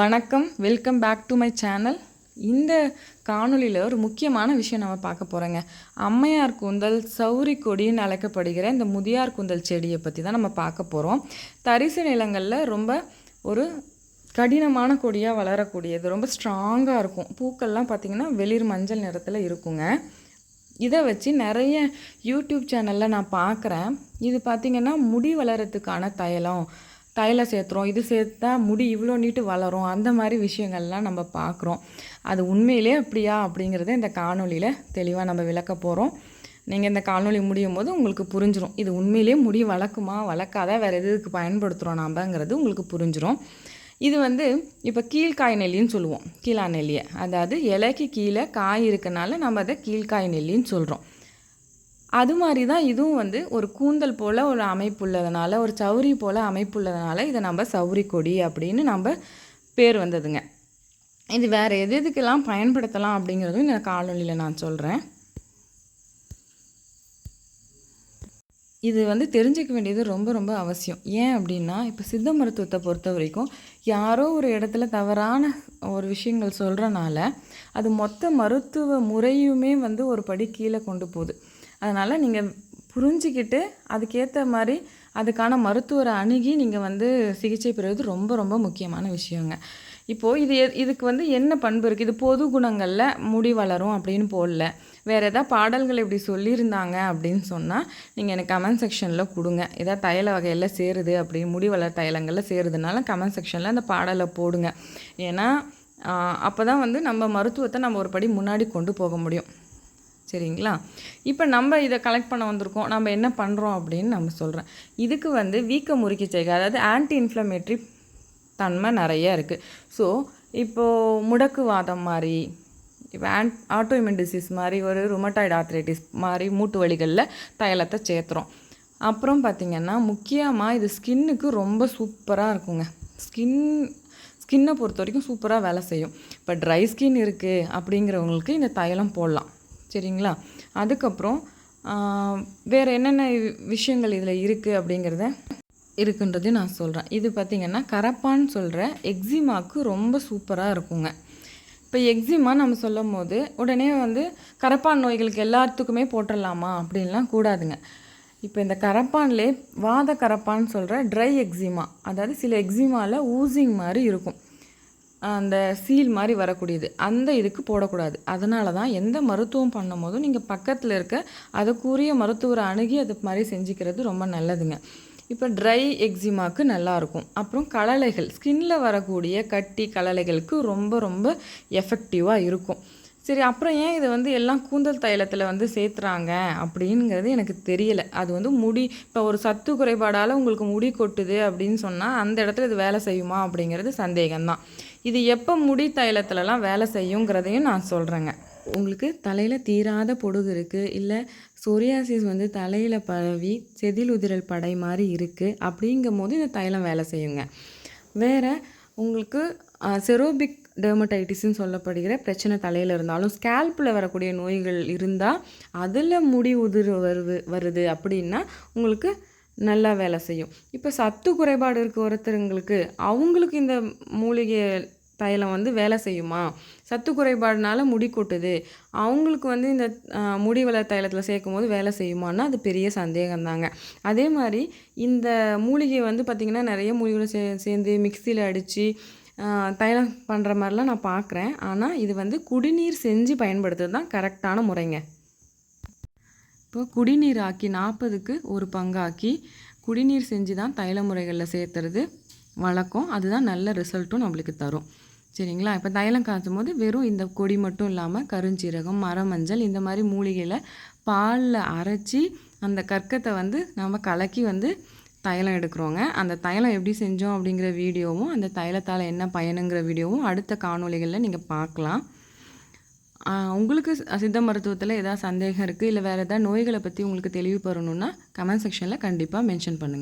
வணக்கம் welcome back to my channel இந்த காணொலியில் ஒரு முக்கியமான விஷயம் நம்ம பார்க்க போகிறோங்க அம்மையார் கூந்தல் சௌரி கொடின்னு அழைக்கப்படுகிற இந்த முதியார் கூந்தல் செடியை பற்றி தான் நம்ம பார்க்க போகிறோம் தரிசு நிலங்களில் ரொம்ப ஒரு கடினமான கொடியாக வளரக்கூடியது ரொம்ப ஸ்ட்ராங்காக இருக்கும். பூக்கள்லாம் பார்த்திங்கன்னா வெளிர் மஞ்சள் நிறத்தில் இருக்குங்க. இதை வச்சு நிறைய யூடியூப் சேனலில் நான் பார்க்குறேன். இது பார்த்திங்கன்னா முடி வளரத்துக்கான தைலம் தைலம் சேர்த்துறோம் இது சேர்த்தா முடி இவ்வளோ நீட்டு வளரும் அந்த மாதிரி விஷயங்கள்லாம் நம்ம பார்க்குறோம். அது உண்மையிலே அப்படியா அப்படிங்கிறத இந்த காணொலியில் தெளிவாக நம்ம விளக்க போகிறோம் நீங்கள் இந்த காணொலி முடியும் போது உங்களுக்கு புரிஞ்சிடும் இது உண்மையிலே முடி வளர்க்குமா வளர்க்காத வேறு எதுக்கு பயன்படுத்துகிறோம் நம்பங்கிறது உங்களுக்கு புரிஞ்சிடும் இது வந்து இப்போ கீழ்காய் நெல்லின்னு சொல்லுவோம் கீழா நெல்லியை. அதாவது இலைக்கு கீழே காய் இருக்கனால நம்ம அதை கீழ்காய் நெல்லின்னு சொல்கிறோம் அது மாதிரி தான் இதுவும் வந்து ஒரு கூந்தல் போல் ஒரு அமைப்புள்ளதுனால ஒரு சௌரி போல் அமைப்புள்ளதுனால இதை நம்ம சௌரி கொடி அப்படின்னு நம்ம பேர் வந்ததுங்க. இது வேறு எது எதுக்கெல்லாம் பயன்படுத்தலாம் அப்படிங்கிறதும் இந்த காணொலியில் நான் சொல்கிறேன் இது வந்து தெரிஞ்சிக்க வேண்டியது ரொம்ப ரொம்ப அவசியம். ஏன் அப்படின்னா இப்போ சித்த மருத்துவத்தை பொறுத்த வரைக்கும் யாரோ ஒரு இடத்துல தவறான ஒரு விஷயங்கள் சொல்கிறனால அது மொத்த மருத்துவ முறையுமே வந்து ஒரு படி கீழே கொண்டு போகுது. அதனால் நீங்கள் புரிஞ்சிக்கிட்டு அதுக்கேற்ற மாதிரி அதுக்கான மருத்துவரை அணுகி நீங்கள் வந்து சிகிச்சை பெறுவது ரொம்ப ரொம்ப முக்கியமான விஷயங்க. இப்போது இது இதுக்கு வந்து என்ன பண்பு இருக்குது இது பொது குணங்களில் முடி வளரும் அப்படின்னு போடல. வேறு எதாவது பாடல்கள் இப்படி சொல்லியிருந்தாங்க அப்படின்னு சொன்னால் நீங்கள் எனக்கு கமெண்ட் செக்ஷனில் கொடுங்க. எதாவது தைல வகையில் சேருது அப்படின்னு முடி வளர் தைலங்களில் சேருதுனால கமெண்ட் செக்ஷனில் அந்த பாடலை போடுங்க. ஏன்னா அப்போ தான் வந்து நம்ம மருத்துவத்தை நம்ம ஒரு படி முன்னாடி கொண்டு போக முடியும். சரிங்களா? இப்போ நம்ம இதை கலெக்ட் பண்ண வந்திருக்கோம். நம்ம என்ன பண்ணுறோம் அப்படின்னு நம்ம சொல்கிறேன் இதுக்கு வந்து வீக்க முறுக்கி செய்க. அதாவது ஆன்டி இன்ஃப்ளமேட்ரி தன்மை நிறைய இருக்குது ஸோ இப்போது முடக்குவாதம் மாதிரி இப்போ ஆன் ஆட்டோஇம்யூன் டிசீஸ் மாதிரி ஒரு ருமட்டாய்டு ஆத்ரைட்டிஸ் மாதிரி மூட்டு வலிகளில் தைலத்தை சேர்த்துறோம். அப்புறம் பார்த்திங்கன்னா முக்கியமாக இது ஸ்கின்னுக்கு ரொம்ப சூப்பராக இருக்குங்க. ஸ்கின் ஸ்கின்னை பொறுத்த வரைக்கும் சூப்பராக வேலை செய்யும். இப்போ ட்ரை ஸ்கின் இருக்குது அப்படிங்கிறவங்களுக்கு இந்த தைலம் போடலாம். சரிங்களா? அதுக்கப்புறம் வேறு என்னென்ன விஷயங்கள் இதில் இருக்குது அப்படிங்கிறத இருக்குன்றது நான் சொல்கிறேன் இது பார்த்திங்கன்னா கரப்பான்னு சொல்கிற எக்ஸிமாவுக்கு ரொம்ப சூப்பராக இருக்குங்க. இப்போ எக்ஸிமா நம்ம சொல்லும் போது உடனே வந்து கரப்பான் நோய்களுக்கு எல்லாத்துக்குமே போட்டுடலாமா அப்படின்லாம் கூடாதுங்க. இப்போ இந்த கரப்பான்லே வாத கரப்பான்னு சொல்கிற ட்ரை எக்ஸிமா அதாவது சில எக்ஸிமாவில் ஊசிங் மாதிரி இருக்கும். அந்த சீல் மாதிரி வரக்கூடியது. அந்த இதுக்கு போடக்கூடாது. அதனால தான் எந்த மருத்துவம் பண்ணும் போதும் நீங்கள் பக்கத்தில் இருக்க அதுக்குரிய மருத்துவரை அணுகி அது மாதிரி செஞ்சுக்கிறது ரொம்ப நல்லதுங்க. இப்போ ட்ரை எக்ஸிமாவுக்கு நல்லாயிருக்கும் அப்புறம் கலலைகள் ஸ்கின்னில் வரக்கூடிய கட்டி கலலைகளுக்கு ரொம்ப ரொம்ப எஃபெக்டிவாக இருக்கும். சரி அப்புறம் ஏன் இதை வந்து எல்லாம் கூந்தல் தைலத்தில் வந்து சேர்த்துறாங்க அப்படிங்கிறது எனக்கு தெரியலை. அது வந்து முடி இப்போ ஒரு சத்து குறைபாடால் உங்களுக்கு முடி கொட்டுது அப்படின்னு சொன்னால் அந்த இடத்துல இது வேலை செய்யுமா அப்படிங்கிறது சந்தேகம்தான். இது எப்போ முடி தைலத்துலலாம் வேலை செய்யுங்கிறதையும் நான் சொல்கிறேங்க உங்களுக்கு தலையில் தீராத பொடுகு இருக்குது இல்லை சொரியாசிஸ் வந்து தலையில் பரவி செதில் உதிரல் படை மாதிரி இருக்குது அப்படிங்கும் போது இந்த தைலம் வேலை செய்யுங்க. வேறு உங்களுக்கு செரோபிக் டெர்மடைட்டிஸ்ன்னு சொல்லப்படுகிற பிரச்சனை தலையில் இருந்தாலும் ஸ்கேல்பில் வரக்கூடிய நோய்கள் இருந்தால் அதில் முடி உதிர் வருது வருது அப்படின்னா உங்களுக்கு நல்லா வேலை செய்யும். இப்போ சத்து குறைபாடு இருக்க ஒருத்தருங்களுக்கு அவங்களுக்கு இந்த மூலிகை தைலம் வந்து வேலை செய்யுமா? சத்து குறைபாடுனால முடி கொட்டுது. அவங்களுக்கு வந்து இந்த முடி வளர் தைலத்தில் சேர்க்கும் போது வேலை செய்யுமான்னா அது பெரிய சந்தேகம் தாங்க அதே மாதிரி இந்த மூலிகை வந்து பார்த்திங்கன்னா நிறைய மூலிகளை சே சேர்ந்து மிக்சியில் அடித்து தைலம் பண்ணுற மாதிரிலாம் நான் பார்க்குறேன் ஆனால் இது வந்து குடிநீர் செஞ்சு பயன்படுத்துறது தான் கரெக்டான முறைங்க. இப்போ குடிநீர் ஆக்கி நாற்பதுக்கு ஒரு பங்காக்கி குடிநீர் செஞ்சு தான் தைல முறைகளில் சேர்த்துறது வழக்கம். அதுதான் நல்ல ரிசல்ட்டும் நம்மளுக்கு தரும். சரிங்களா? இப்போ தைலம் காய்ச்சும் போது வெறும் இந்த கொடி மட்டும் இல்லாமல் கருஞ்சீரகம் மரமஞ்சள் இந்த மாதிரி மூலிகையில் பாலில் அரைச்சி அந்த கற்கத்தை வந்து நம்ம கலக்கி வந்து தைலம் எடுக்கிறோங்க. அந்த தைலம் எப்படி செஞ்சோம் அப்படிங்கிற வீடியோவும் அந்த தைலத்தால் என்ன பயனுங்கிற வீடியோவும் அடுத்த காணொலிகளில் நீங்கள் பார்க்கலாம். உங்களுக்கு சித்த மருத்துவத்தில் எதாவது சந்தேகம் இருக்குது இல்லை வேறு எதாவது நோய்களை பற்றி உங்களுக்கு தெளிவு பெறணுன்னா கமெண்ட் செக்ஷனில் கண்டிப்பாக மென்ஷன் பண்ணுங்கள்